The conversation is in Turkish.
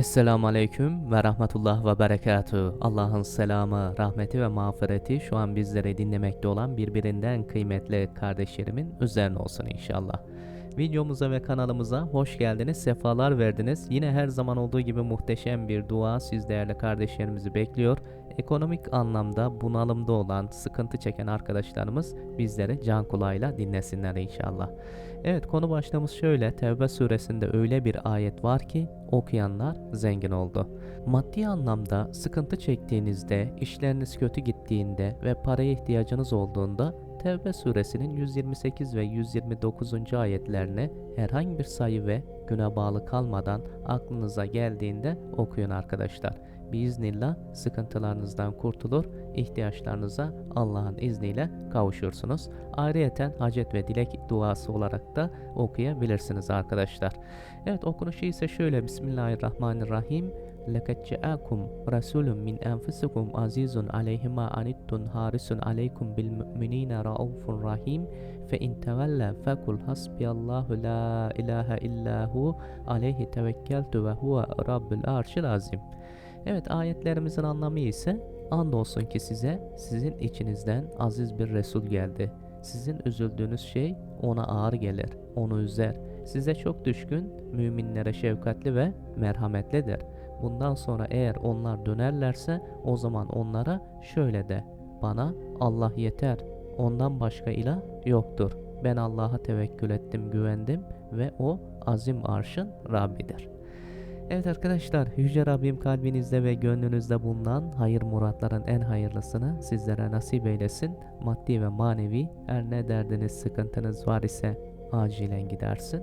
Esselamu Aleyküm ve Rahmetullah ve Berekatuhu. Allah'ın selamı, rahmeti ve mağfireti şu an bizleri dinlemekte olan birbirinden kıymetli kardeşlerimin üzerine olsun inşallah. Videomuza ve kanalımıza hoş geldiniz, sefalar verdiniz. Yine her zaman olduğu gibi muhteşem bir dua siz değerli kardeşlerimizi bekliyor. Ekonomik anlamda bunalımda olan, sıkıntı çeken arkadaşlarımız bizleri can kulağıyla dinlesinler inşallah. Evet konu başlığımız şöyle. Tevbe suresinde öyle bir ayet var ki okuyanlar zengin oldu. Maddi anlamda sıkıntı çektiğinizde, işleriniz kötü gittiğinde ve paraya ihtiyacınız olduğunda Tevbe suresinin 128 ve 129. ayetlerini herhangi bir sayı ve güne bağlı kalmadan aklınıza geldiğinde okuyun arkadaşlar. Biiznillah sıkıntılarınızdan kurtulur, ihtiyaçlarınıza Allah'ın izniyle kavuşursunuz. Ayrıyeten hacet ve dilek duası olarak da okuyabilirsiniz arkadaşlar. Evet okunuşu ise şöyle Bismillahirrahmanirrahim. لَقَدْ جَاءَكُمْ رَسُولٌ مِّنْ أَنفُسِكُمْ عَزِيزٌ عَلَيْهِ مَا عَنِتُّمْ حَارِسٌ عَلَيْكُمْ بِالْمُؤْمِنِينَ رَءُوفٌ رَحِيمٌ فَإِنْ تَوَلَّوا فَقُلْ حَسْبِيَ اللّٰهُ لَا إِلَٰهَ إِلَّا هُوَ عَلَيْهِ تَوَكَّلْتُ وَهُوَ رَبُّ الْعَرْشِ الْعَظِيمِ Evet ayetlerimizin anlamı ise andolsun ki size sizin içinizden aziz bir Resul geldi. Sizin üzüldüğünüz şey ona ağır gelir, onu üzer. Size çok düşkün, müminlere şefkatli ve merhametlidir. Bundan sonra eğer onlar dönerlerse o zaman onlara şöyle de. Bana Allah yeter. Ondan başka ilah yoktur. Ben Allah'a tevekkül ettim, güvendim ve o azim arşın Rabbidir. Evet arkadaşlar, Yüce Rabbim kalbinizde ve gönlünüzde bulunan hayır muratların en hayırlısını sizlere nasip eylesin. Maddi ve manevi her ne derdiniz, sıkıntınız var ise acilen gidersin.